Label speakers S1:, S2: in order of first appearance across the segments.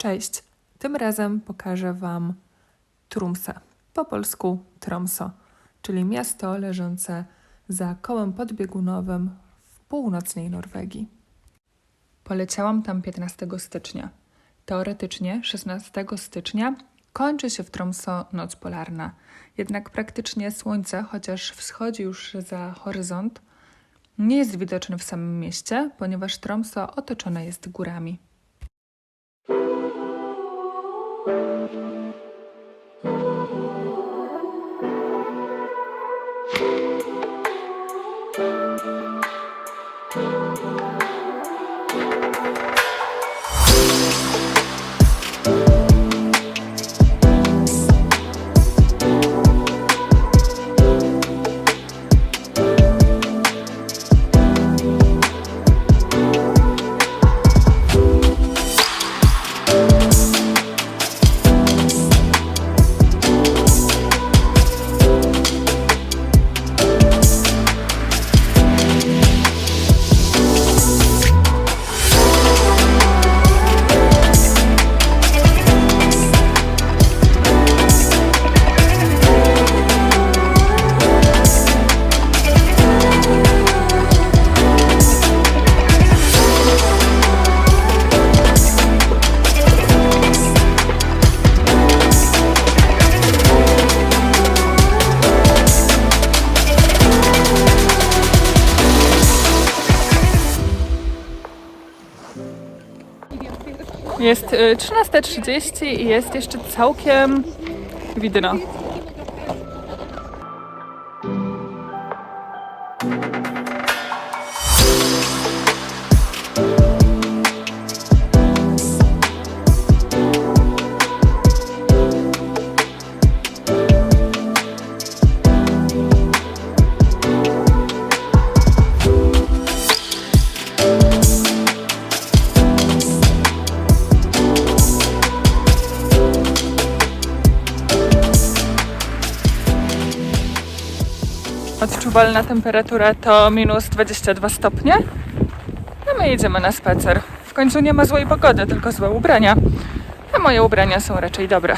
S1: Cześć! Tym razem pokażę Wam Trumsę, po polsku Tromso, czyli miasto leżące za kołem podbiegunowym w północnej Norwegii. Poleciałam tam 15 stycznia. Teoretycznie 16 stycznia kończy się w Tromso noc polarna. Jednak praktycznie słońce, chociaż wschodzi już za horyzont, nie jest widoczne w samym mieście, ponieważ Tromso otoczone jest górami. Thank you. Jest y, 13.30 i jest jeszcze całkiem widno. Odczuwalna temperatura to minus 22 stopnie. A my jedziemy na spacer. W końcu nie ma złej pogody, tylko złe ubrania. A moje ubrania są raczej dobre.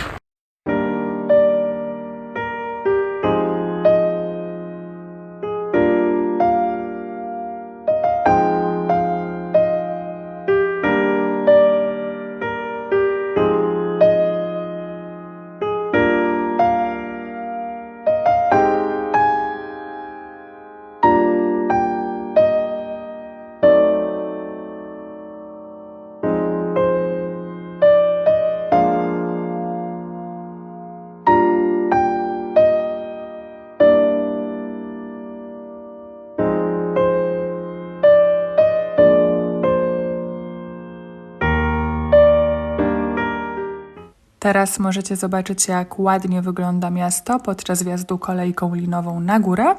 S1: Teraz możecie zobaczyć, jak ładnie wygląda miasto podczas wjazdu kolejką linową na górę,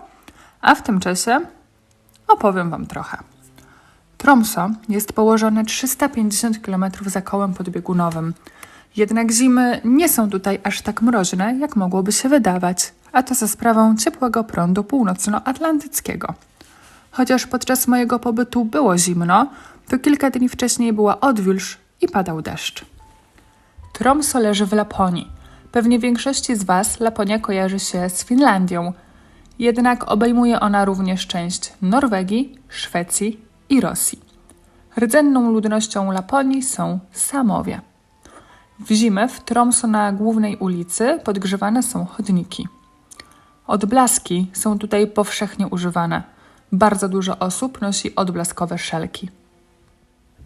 S1: a w tym czasie opowiem Wam trochę. Tromso jest położone 350 km za kołem podbiegunowym. Jednak zimy nie są tutaj aż tak mroźne, jak mogłoby się wydawać, a to za sprawą ciepłego prądu północnoatlantyckiego. Chociaż podczas mojego pobytu było zimno, to kilka dni wcześniej była odwilż i padał deszcz. Tromso leży w Laponii. Pewnie większości z Was Laponia kojarzy się z Finlandią. Jednak obejmuje ona również część Norwegii, Szwecji i Rosji. Rdzenną ludnością Laponii są Samowie. W zimę w Tromso na głównej ulicy podgrzewane są chodniki. Odblaski są tutaj powszechnie używane. Bardzo dużo osób nosi odblaskowe szelki.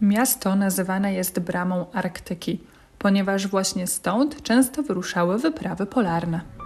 S1: Miasto nazywane jest bramą Arktyki, ponieważ właśnie stąd często wyruszały wyprawy polarne.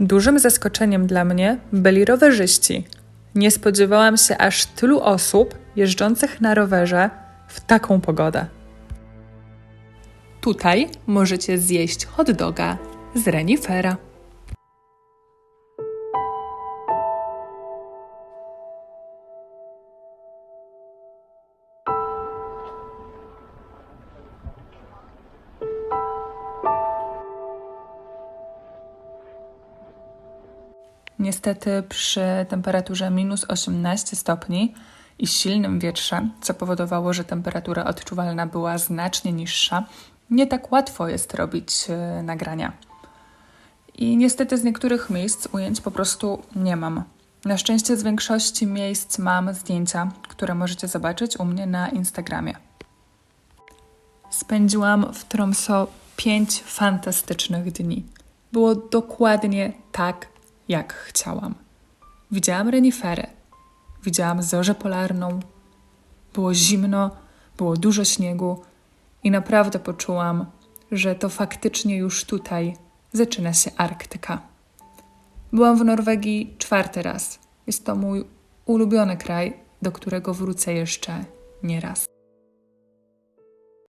S1: Dużym zaskoczeniem dla mnie byli rowerzyści. Nie spodziewałam się aż tylu osób jeżdżących na rowerze w taką pogodę. Tutaj możecie zjeść hot doga z renifera. Niestety przy temperaturze minus 18 stopni i silnym wietrze, co powodowało, że temperatura odczuwalna była znacznie niższa, nie tak łatwo jest robić e, nagrania. I niestety z niektórych miejsc ujęć po prostu nie mam. Na szczęście z większości miejsc mam zdjęcia, które możecie zobaczyć u mnie na Instagramie. Spędziłam w Tromso pięć fantastycznych dni. Było dokładnie tak, jak chciałam. Widziałam reniferę, widziałam zorzę polarną, było zimno, było dużo śniegu i naprawdę poczułam, że to faktycznie już tutaj zaczyna się Arktyka. Byłam w Norwegii czwarty raz. Jest to mój ulubiony kraj, do którego wrócę jeszcze nie raz.